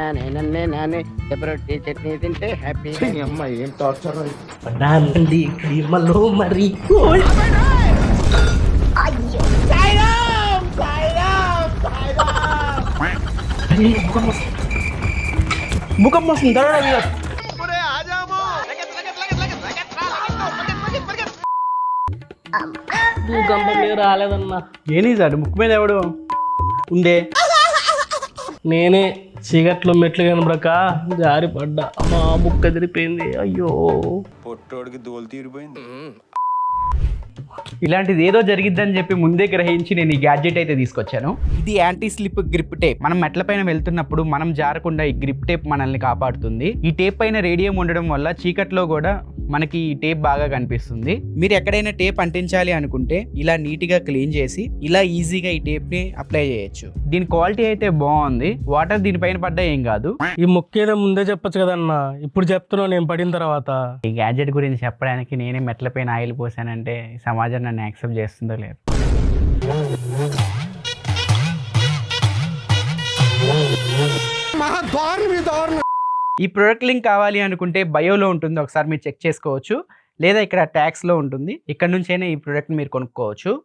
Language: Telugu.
నానే చట్నీ తింటే హ్యాపీ అమ్మ ఏం టార్చర్ పడాలండి క్రీమలో మరి ముఖం వస్తుంది త్వరగా మీద. భూకంపం మీద రాలేదన్నా. ఏనీ సార్ ముక్కు మీద ఎవడు? ఉండే. నేనే చీకట్లో మెట్లు కనబడక జారి పడ్డా మా ముక్క ఎదిరిపోయింది. అయ్యో. పొట్టోడికి దోలు తీరిపోయింది. ఇలాంటిది ఏదో జరిగిద్దని చెప్పి ముందే గ్రహించి నేను ఈ గ్యాడ్జెట్ అయితే తీసుకొచ్చాను. ఇది యాంటీ స్లిప్ గ్రిప్ టేప్ మనం మెట్ల పైన వెళ్తున్నప్పుడు మనం జారకుండా ఈ గ్రిప్ టేప్ మనల్ని కాపాడుతుంది. ఈ టేప్ పైన రేడియం ఉండడం వల్ల చీకట్లో కూడా మనకి ఈ టేప్ బాగా కనిపిస్తుంది. మీరు ఎక్కడైనా టేప్ అంటించాలి అనుకుంటే ఇలా నీట్గా క్లీన్ చేసి ఇలా ఈజీగా ఈ టేప్ని అప్లై చేయొచ్చు. దీని క్వాలిటీ అయితే బాగుంది. వాటర్ దీనిపైన పడ్డా ఏం కాదు. ఈ ముక్కేదో ముందే చెప్పొచ్చు కదన్నా. ఇప్పుడు చెప్తున్నావు నేను పడిన తర్వాత. ఈ గ్యాడ్జెట్ గురించి చెప్పడానికి నేనే మెట్లపైన ఆయిల్ పోసానంటే సమాజం నన్ను యాక్సెప్ట్ చేస్తుందో లేదు. ఈ ప్రొడక్ట్ లింక్ కావాలి అనుకుంటే బయోలో ఉంటుంది. ఒకసారి మీరు చెక్ చేసుకోవచ్చు. లేదా ఇక్కడ ట్యాక్స్లో ఉంటుంది. ఇక్కడ నుంచైనా ఈ ప్రోడక్ట్ మీరు కొనుక్కోవచ్చు.